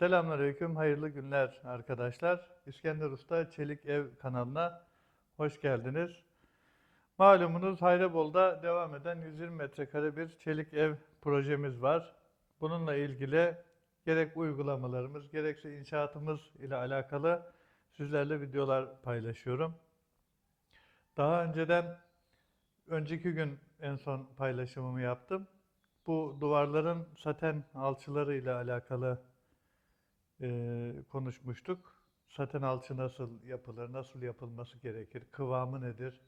Selamünaleyküm, hayırlı günler arkadaşlar. İskender Usta Çelik Ev kanalına hoş geldiniz. Malumunuz Hayrabol'da devam eden 120 metrekare bir çelik ev projemiz var. Bununla ilgili gerek uygulamalarımız gerekse inşaatımız ile alakalı sizlerle videolar paylaşıyorum. Daha önceden önceki gün en son paylaşımımı yaptım. Bu duvarların saten alçıları ile alakalı e, konuşmuştuk. Saten alçı nasıl yapılır, nasıl yapılması gerekir, kıvamı nedir?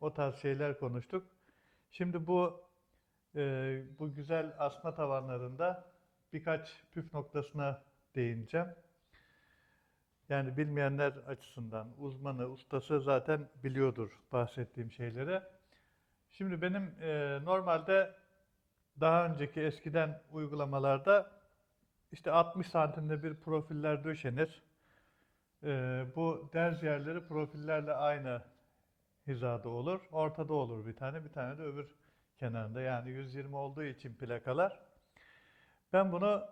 O tarz şeyler konuştuk. Şimdi bu e, bu güzel asma tavanlarında birkaç püf noktasına değineceğim. Yani bilmeyenler açısından uzmanı, ustası zaten biliyordur bahsettiğim şeyleri. Şimdi benim e, normalde daha önceki eskiden uygulamalarda işte 60 santimde bir profiller döşenir. Ee, bu derz yerleri profillerle aynı hizada olur. Ortada olur bir tane, bir tane de öbür kenarında. Yani 120 olduğu için plakalar. Ben bunu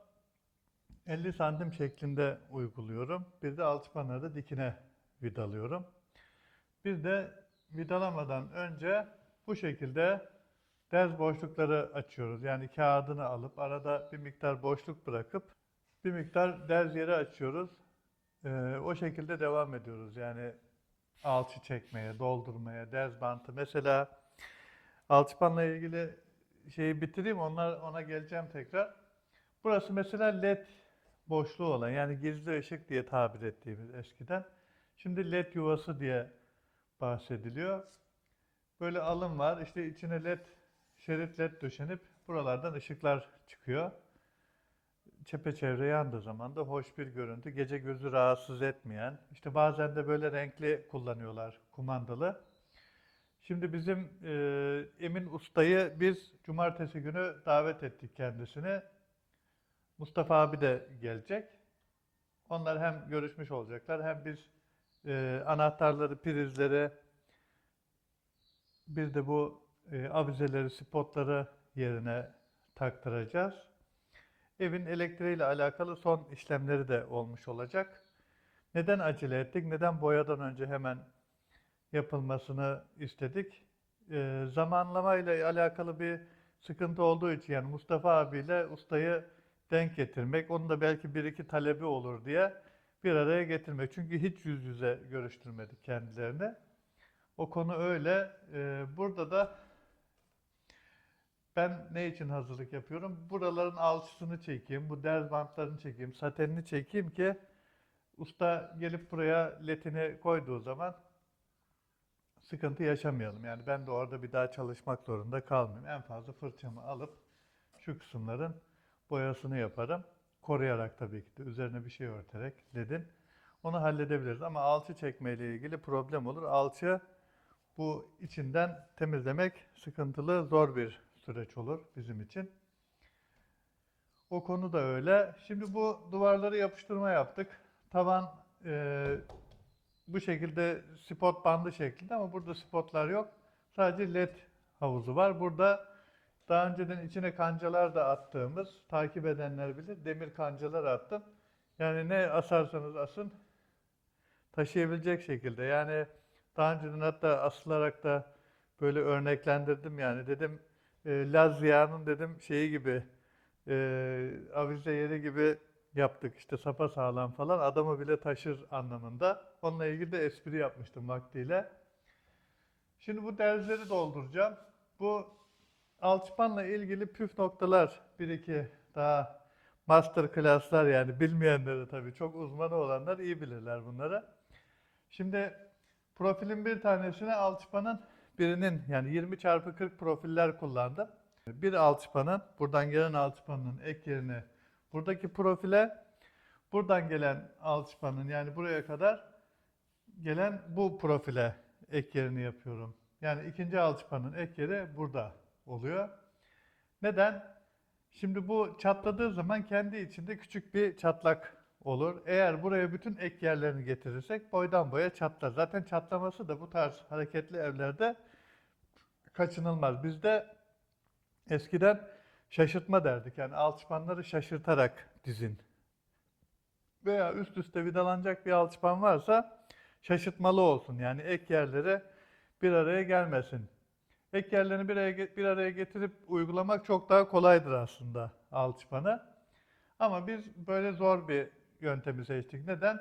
50 santim şeklinde uyguluyorum. Bir de alçıpanları dikine vidalıyorum. Bir de vidalamadan önce bu şekilde derz boşlukları açıyoruz. Yani kağıdını alıp arada bir miktar boşluk bırakıp bir miktar derz yeri açıyoruz. Ee, o şekilde devam ediyoruz. Yani alçı çekmeye, doldurmaya, derz bantı. Mesela alçıpanla ilgili şeyi bitireyim. Onlar ona geleceğim tekrar. Burası mesela led boşluğu olan yani gizli ışık diye tabir ettiğimiz eskiden. Şimdi led yuvası diye bahsediliyor. Böyle alım var. İşte içine led şerit led döşenip buralardan ışıklar çıkıyor. Çepeçevre yandığı zaman da hoş bir görüntü. Gece gözü rahatsız etmeyen. İşte bazen de böyle renkli kullanıyorlar kumandalı. Şimdi bizim e, Emin Usta'yı biz cumartesi günü davet ettik kendisini. Mustafa abi de gelecek. Onlar hem görüşmüş olacaklar hem biz e, anahtarları, prizleri bir de bu e, avizeleri, spotları yerine taktıracağız. Evin elektriğiyle alakalı son işlemleri de olmuş olacak. Neden acele ettik? Neden boyadan önce hemen yapılmasını istedik? E, zamanlamayla alakalı bir sıkıntı olduğu için yani Mustafa abiyle ustayı denk getirmek, onun da belki bir iki talebi olur diye bir araya getirmek. Çünkü hiç yüz yüze görüştürmedik kendilerini. O konu öyle. Ee, burada da ben ne için hazırlık yapıyorum? Buraların alçısını çekeyim, bu derz bantlarını çekeyim, satenini çekeyim ki usta gelip buraya letini koyduğu zaman sıkıntı yaşamayalım. Yani ben de orada bir daha çalışmak zorunda kalmayayım. En fazla fırçamı alıp şu kısımların boyasını yaparım. Koruyarak tabii ki de üzerine bir şey örterek ledin. Onu halledebiliriz ama alçı çekme ile ilgili problem olur. Alçı bu içinden temizlemek sıkıntılı, zor bir süreç olur bizim için. O konu da öyle. Şimdi bu duvarları yapıştırma yaptık. Tavan e, bu şekilde spot bandı şeklinde ama burada spotlar yok. Sadece led havuzu var. Burada daha önceden içine kancalar da attığımız, takip edenler bilir, demir kancalar attım. Yani ne asarsanız asın taşıyabilecek şekilde. Yani daha önceden hatta asılarak da böyle örneklendirdim yani dedim e, Laz Ziya'nın dedim şeyi gibi e, avize yeri gibi yaptık işte sapa sağlam falan adamı bile taşır anlamında. Onunla ilgili de espri yapmıştım vaktiyle. Şimdi bu derzleri dolduracağım. Bu alçıpanla ilgili püf noktalar bir iki daha master class'lar yani bilmeyenleri tabii çok uzmanı olanlar iyi bilirler bunları. Şimdi profilin bir tanesine alçıpanın birinin yani 20 çarpı 40 profiller kullandım. Bir alçıpanın buradan gelen alçıpanın ek yerine buradaki profile buradan gelen alçıpanın yani buraya kadar gelen bu profile ek yerini yapıyorum. Yani ikinci alçıpanın ek yeri burada oluyor. Neden? Şimdi bu çatladığı zaman kendi içinde küçük bir çatlak olur. Eğer buraya bütün ek yerlerini getirirsek boydan boya çatlar. Zaten çatlaması da bu tarz hareketli evlerde kaçınılmaz. Bizde eskiden şaşırtma derdik. Yani alçıpanları şaşırtarak dizin. veya üst üste vidalanacak bir alçıpan varsa şaşırtmalı olsun. Yani ek yerleri bir araya gelmesin. Ek yerlerini bir araya, bir araya getirip uygulamak çok daha kolaydır aslında alçıpanı. Ama biz böyle zor bir yöntemi seçtik. Neden?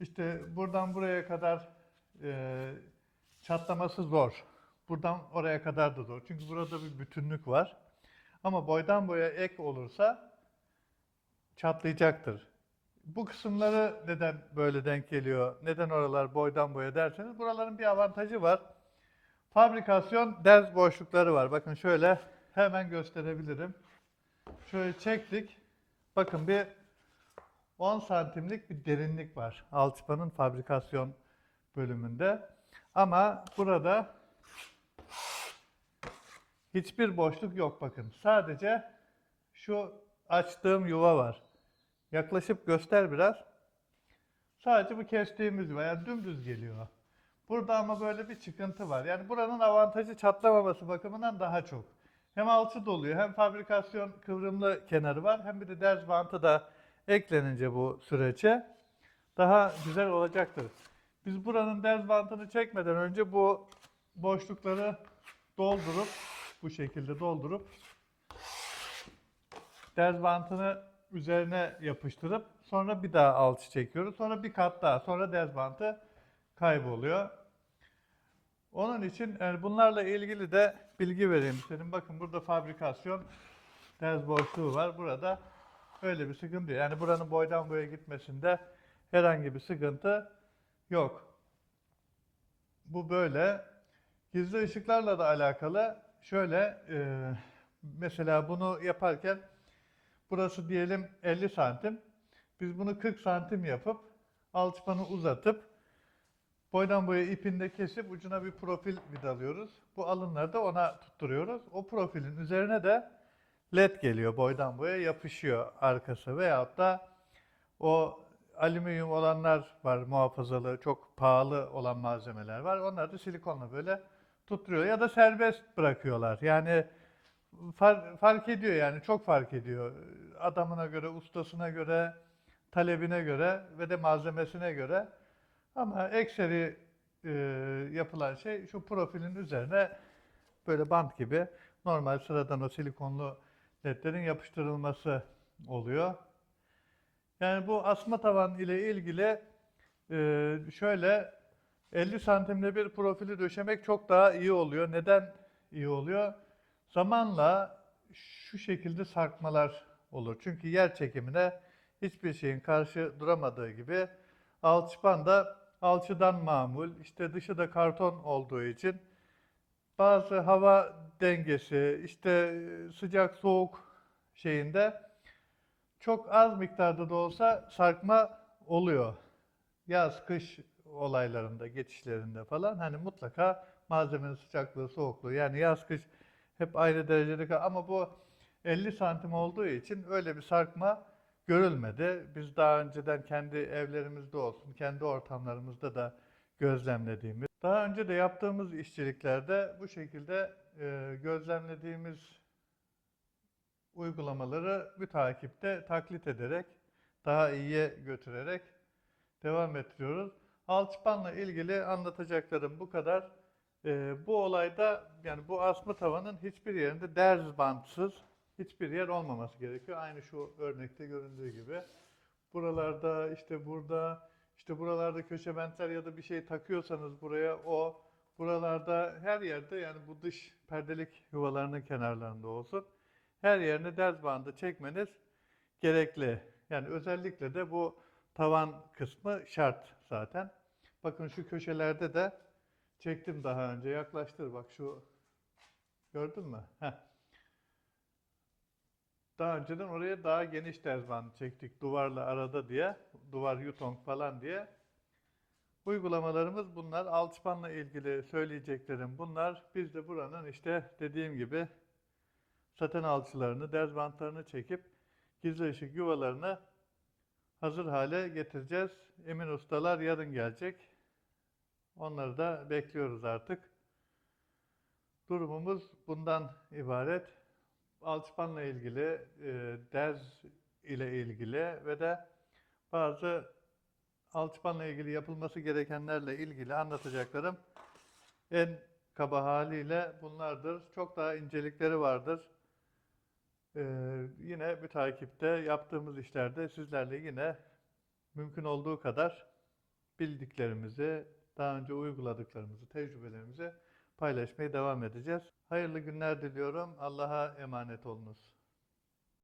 İşte buradan buraya kadar e, çatlaması zor. Buradan oraya kadar da zor. Çünkü burada bir bütünlük var. Ama boydan boya ek olursa çatlayacaktır. Bu kısımları neden böyle denk geliyor? Neden oralar boydan boya derseniz buraların bir avantajı var. Fabrikasyon derz boşlukları var. Bakın şöyle hemen gösterebilirim. Şöyle çektik. Bakın bir 10 santimlik bir derinlik var alçıpanın fabrikasyon bölümünde. Ama burada hiçbir boşluk yok bakın. Sadece şu açtığım yuva var. Yaklaşıp göster biraz. Sadece bu kestiğimiz yuva yani dümdüz geliyor. Burada ama böyle bir çıkıntı var. Yani buranın avantajı çatlamaması bakımından daha çok. Hem alçı doluyor hem fabrikasyon kıvrımlı kenarı var hem bir de derz bantı da eklenince bu süreçe daha güzel olacaktır. Biz buranın derz bantını çekmeden önce bu boşlukları doldurup bu şekilde doldurup derz bantını üzerine yapıştırıp sonra bir daha alçı çekiyoruz. Sonra bir kat daha sonra derz bantı kayboluyor. Onun için yani bunlarla ilgili de bilgi vereyim istedim. Bakın burada fabrikasyon derz boşluğu var. Burada öyle bir sıkıntı yok. Yani buranın boydan boya gitmesinde herhangi bir sıkıntı yok. Bu böyle. Gizli ışıklarla da alakalı şöyle e, mesela bunu yaparken burası diyelim 50 santim. Biz bunu 40 santim yapıp alçıpanı uzatıp boydan boya ipinde kesip ucuna bir profil vidalıyoruz. Bu alınları da ona tutturuyoruz. O profilin üzerine de led geliyor boydan boya yapışıyor arkası veyahut da o alüminyum olanlar var muhafazalı çok pahalı olan malzemeler var. Onları da silikonla böyle tutturuyor ya da serbest bırakıyorlar. Yani far- fark ediyor yani çok fark ediyor. Adamına göre, ustasına göre, talebine göre ve de malzemesine göre. Ama ekseri e, yapılan şey şu profilin üzerine böyle bant gibi normal sıradan o silikonlu ledlerin yapıştırılması oluyor. Yani bu asma tavan ile ilgili e, şöyle 50 santimde bir profili döşemek çok daha iyi oluyor. Neden iyi oluyor? Zamanla şu şekilde sarkmalar olur. Çünkü yer çekimine hiçbir şeyin karşı duramadığı gibi alçıpan da alçıdan mamul, işte dışı da karton olduğu için bazı hava dengesi, işte sıcak soğuk şeyinde çok az miktarda da olsa sarkma oluyor. Yaz, kış olaylarında, geçişlerinde falan hani mutlaka malzemenin sıcaklığı, soğukluğu yani yaz, kış hep aynı derecede ama bu 50 santim olduğu için öyle bir sarkma görülmedi. Biz daha önceden kendi evlerimizde olsun, kendi ortamlarımızda da gözlemlediğimiz, daha önce de yaptığımız işçiliklerde bu şekilde e, gözlemlediğimiz uygulamaları mütakipte taklit ederek, daha iyiye götürerek devam ettiriyoruz. Alçıpanla ilgili anlatacaklarım bu kadar. Ee, bu olayda yani bu asma tavanın hiçbir yerinde derz bantsız hiçbir yer olmaması gerekiyor. Aynı şu örnekte göründüğü gibi. Buralarda işte burada işte buralarda köşe bentler ya da bir şey takıyorsanız buraya o buralarda her yerde yani bu dış perdelik yuvalarının kenarlarında olsun. Her yerine derz bandı çekmeniz gerekli. Yani özellikle de bu tavan kısmı şart zaten. Bakın şu köşelerde de çektim daha önce. Yaklaştır bak şu. Gördün mü? Heh. Daha önceden oraya daha geniş derz bandı çektik duvarla arada diye. Duvar yutong falan diye. Uygulamalarımız bunlar. Alçıpanla ilgili söyleyeceklerim bunlar. Biz de buranın işte dediğim gibi saten alçılarını, derz bantlarını çekip gizli ışık yuvalarını hazır hale getireceğiz. Emin ustalar yarın gelecek. Onları da bekliyoruz artık. Durumumuz bundan ibaret. Alçıpanla ilgili, e, derz ile ilgili ve de bazı alçıpanla ilgili yapılması gerekenlerle ilgili anlatacaklarım en kaba haliyle bunlardır. Çok daha incelikleri vardır. Ee, yine bir takipte yaptığımız işlerde sizlerle yine mümkün olduğu kadar bildiklerimizi, daha önce uyguladıklarımızı, tecrübelerimizi paylaşmaya devam edeceğiz. Hayırlı günler diliyorum. Allah'a emanet olunuz.